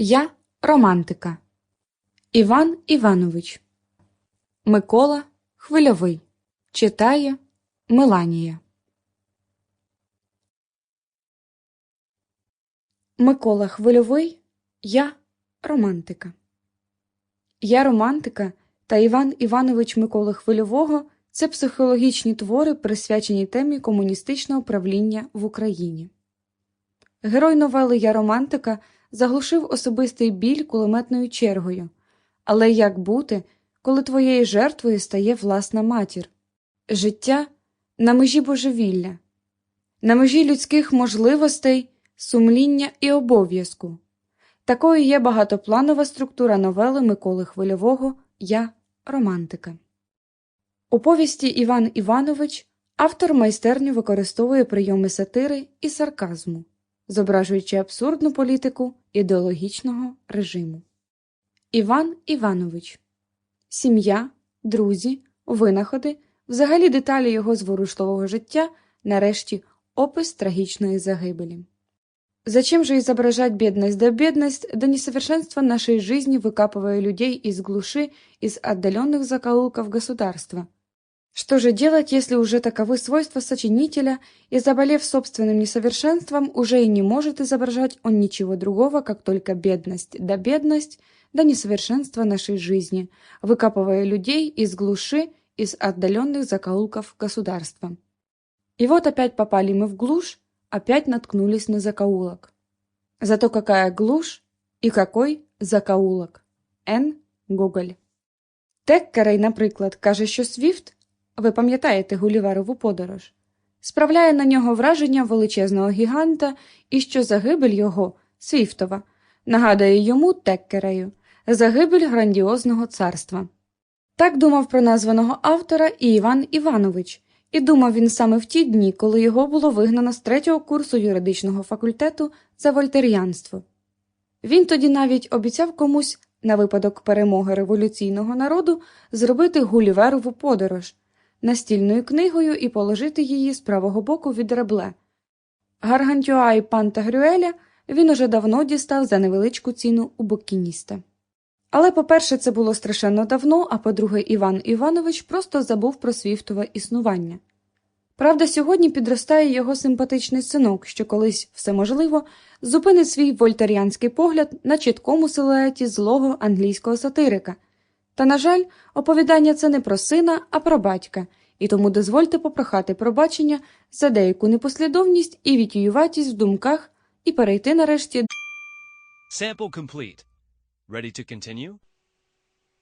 Я романтика. Іван Іванович. Микола Хвильовий. Читає Меланія. Микола Хвильовий. Я романтика. Я романтика та Іван Іванович Миколи Хвильового це психологічні твори, присвячені темі комуністичного правління в Україні. Герой новели Я романтика заглушив особистий біль кулеметною чергою. Але як бути, коли твоєю жертвою стає власна матір? Життя на межі божевілля, на межі людських можливостей, сумління і обов'язку. Такою є багатопланова структура новели Миколи Хвильового Я романтика. У повісті Іван Іванович автор майстерньо використовує прийоми сатири і сарказму, зображуючи абсурдну політику ідеологічного режиму. Іван Іванович Сім'я, друзі, винаходи, взагалі деталі його зворушливого життя, нарешті опис трагичной загибели. Зачем же изображать бедность да бедность, да несовершенство нашей жизни, выкапывая людей из глуши, из отдаленных закоулков государства? Что же делать, если уже таковы свойства сочинителя, и, заболев собственным несовершенством, уже и не может изображать он ничего другого, как только бедность да бедность, да несовершенство нашей жизни, выкапывая людей из глуши, из отдаленных закоулков государства? И вот опять попали мы в глушь, опять наткнулись на закоулок. Зато какая глушь и какой закоулок. Н. Гоголь. Теккерей, наприклад, каже, що Свіфт, ви пам'ятаєте Гуліверову подорож, справляє на нього враження величезного гіганта і що загибель його, Свіфтова, нагадує йому Теккерею, загибель грандіозного царства. Так думав про названого автора і Іван Іванович, і думав він саме в ті дні, коли його було вигнано з третього курсу юридичного факультету за вольтеріанство. Він тоді навіть обіцяв комусь, на випадок перемоги революційного народу, зробити Гуліверову подорож настільною книгою і положити її з правого боку від ребле. Гаргантюа і Пантагрюеля він уже давно дістав за невеличку ціну у букініста. Але, по-перше, це було страшенно давно, а по-друге, Іван Іванович просто забув про свіфтове існування. Правда, сьогодні підростає його симпатичний синок, що колись все можливо зупинить свій вольтаріанський погляд на чіткому силуеті злого англійського сатирика. Та, на жаль, оповідання це не про сина, а про батька, і тому дозвольте попрохати пробачення за деяку непослідовність і вітіюватість в думках і перейти нарешті Sample complete. Ready to continue?